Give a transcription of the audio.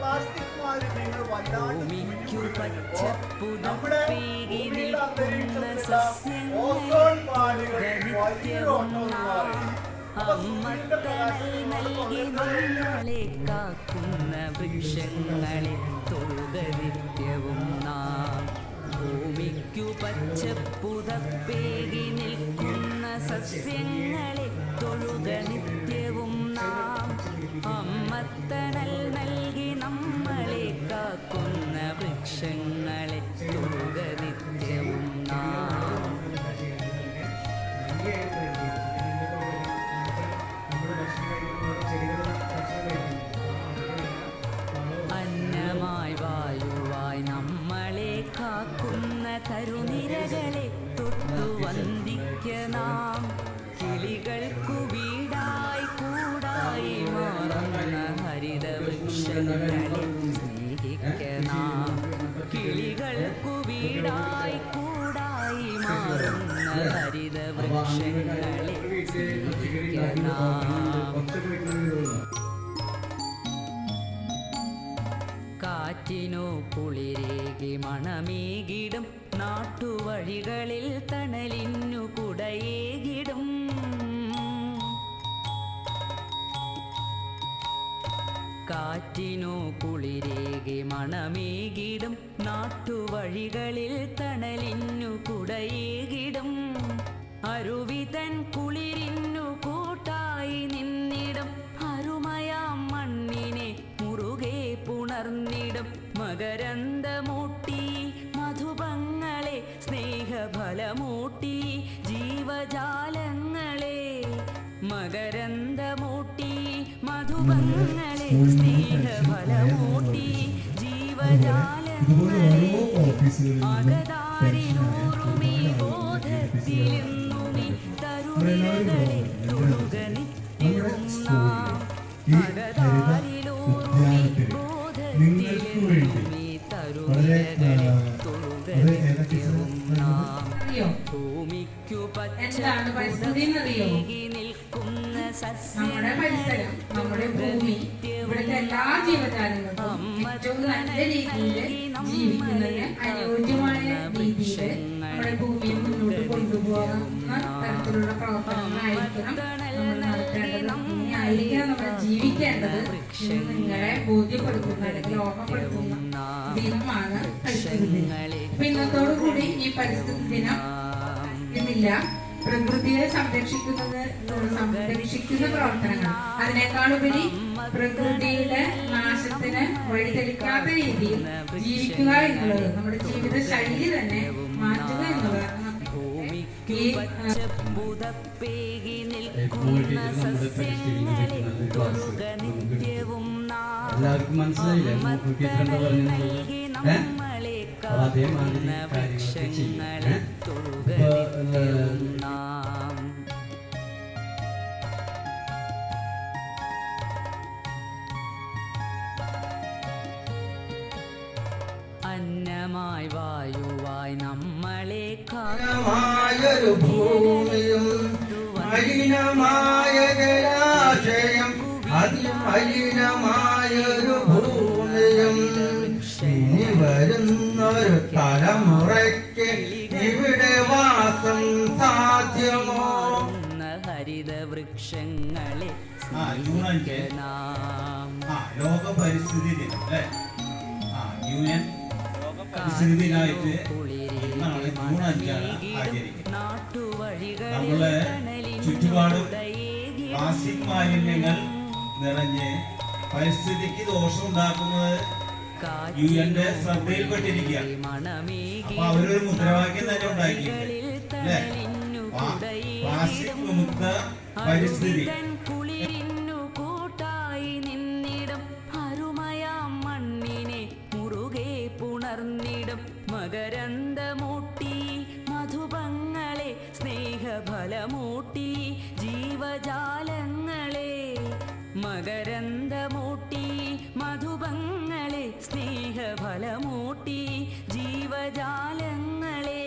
Plastic മാലിന്യങ്ങൾ ഭൂമിക്കു പച്ചപ്പുതപ്പേകി നിൽക്കുന്ന സസ്യങ്ങൾ അമ്മത്തണൽ നൽകി നമ്മളെ കാക്കുന്ന വൃക്ഷങ്ങളെ തൊഴുത നിത്യവും നാം. ഭൂമിക്കു പച്ചപ്പുതപ്പേകി നിൽക്കുന്ന സസ്യങ്ങളെ തൊഴുക നിത്യവും നാം. അമ്മത്തണൽ നൽകി വൃക്ഷങ്ങളെ സ്നേഹിക്ക നാം കിളികൾക്കു കൂടായി മാറുന്ന ഹരിത കാറ്റിനോ കുളിരേകി മണമേകിടും. നാട്ടുവഴികളിൽ തണലിന്നു കുടയേകിടും. കാറ്റിനോ കുളിരേകി മണമേകിടും. നാട്ടുവഴികളിൽ തണലിന്നു കുടയേകിടും. അരുവിതൻ കുളിരിന്നു കൂട്ടായി നിന്നിടും. അരുമയാം മണ്ണിനെ മുറുകെ പുണർന്നിടും. മകരന്തമൂട്ടി മധുപങ്ങളെ സ്നേഹഫലമൂട്ടി ജീവജാലങ്ങളെ മകരന്തമൂട്ടി മധുപങ്ങളെ സ്നേഹഫലമൂട്ടി ജീവജാലങ്ങളെ അകതാരിലൂറുമീ ബോധത്തിലെന്നുമീ തരുണികളെ തൊഴുക നിത്യവും നാം അകതാരിലൂറുമീ ബോധത്തിലെന്നുമീ തരുണികളെ നിത്യവും നാം ഭൂമിക്കു നിൽക്കുന്ന നമ്മുടെ പരിസരം നമ്മുടെ ഭൂമി ഇവിടുത്തെ എല്ലാ ജീവജാലങ്ങൾക്കും ഏറ്റവും നല്ല രീതിയിൽ ജീവിക്കുന്നതിന് അനുയോജ്യമായ രീതിയിൽ നമ്മുടെ ഭൂമിയെ മുന്നോട്ട് കൊണ്ടുപോകുന്ന തരത്തിലുള്ള പ്രവർത്തനങ്ങളായിരിക്കണം നമ്മൾ നടത്തേണ്ടത്. ഇങ്ങനെയായിരിക്കണം നമ്മൾ ജീവിക്കേണ്ടത്. നിങ്ങളെ ബോധ്യപ്പെടുത്തുന്ന അല്ലെങ്കിൽ ഓർമ്മപ്പെടുത്തുന്ന ദിനമാണ് പരിസ്ഥിതി ദിനം. അപ്പൊ ഇന്നത്തോടു കൂടി ഈ പരിസ്ഥിതി ദിനം ഇന്നില്ല പ്രകൃതിയെ സംരക്ഷിക്കുന്നത് സംരക്ഷിക്കുന്ന പ്രവർത്തനങ്ങൾ. അതിനേക്കാളുപരി പ്രകൃതിയുടെ നാശത്തിന് വഴിതെളിക്കാത്ത രീതിയിൽ ജീവിക്കുക എന്നുള്ളത് നമ്മുടെ ജീവിത ശൈലി തന്നെ മാറ്റുക എന്നുള്ളതാണ് നിൽക്കുന്ന നിത്യവും നാം എല്ലാവർക്കും മനസ്സിലായില്ലേ? പറഞ്ഞു നൽകി നമ്മളെ കാക്കുന്ന വൃക്ഷങ്ങളെ നാം അന്നമായി വായുവായി നമ്മളെ മായൊരു ഭൂമിയും മലിനമായ ജലാശയം അതിമലിനമായൊരു ഭൂമിയും ഇനി വരുന്നൊരു തലമുറയ്ക്ക് ഇവിടെ വാസം സാധ്യമോ? ഹരിതവൃക്ഷങ്ങളെ ഹരിത വൃക്ഷങ്ങളെ ലോക പരിസ്ഥിതി ദിനം അല്ലേ? ആ യു എൻ ദിനമായിട്ട് ഇന്നാണ് ജൂൺ അഞ്ചാണ് ആചരിക്കുന്നത്. നമ്മളെ ചുറ്റുപാടും പ്ലാസ്റ്റിക് മാലിന്യങ്ങൾ നിറഞ്ഞ് പരിസ്ഥിതിക്ക് ദോഷം ഉണ്ടാക്കുന്നത് യു എന്റെ ശ്രദ്ധയിൽപ്പെട്ടിരിക്കുക അപ്പൊ അവരൊരു മുദ്രാവാക്യം തന്നെ ഉണ്ടാക്കിയിട്ടുണ്ട്. പ്ലാസ്റ്റിക് മുക്ത പരിസ്ഥിതി. മകരന്തമൂട്ടി മധുപങ്ങളെ സ്നേഹഫലമൂട്ടി ജീവജാലങ്ങളെ മകരന്തമൂട്ടി മധുപങ്ങളെ സ്നേഹഫലമൂട്ടി ജീവജാലങ്ങളെ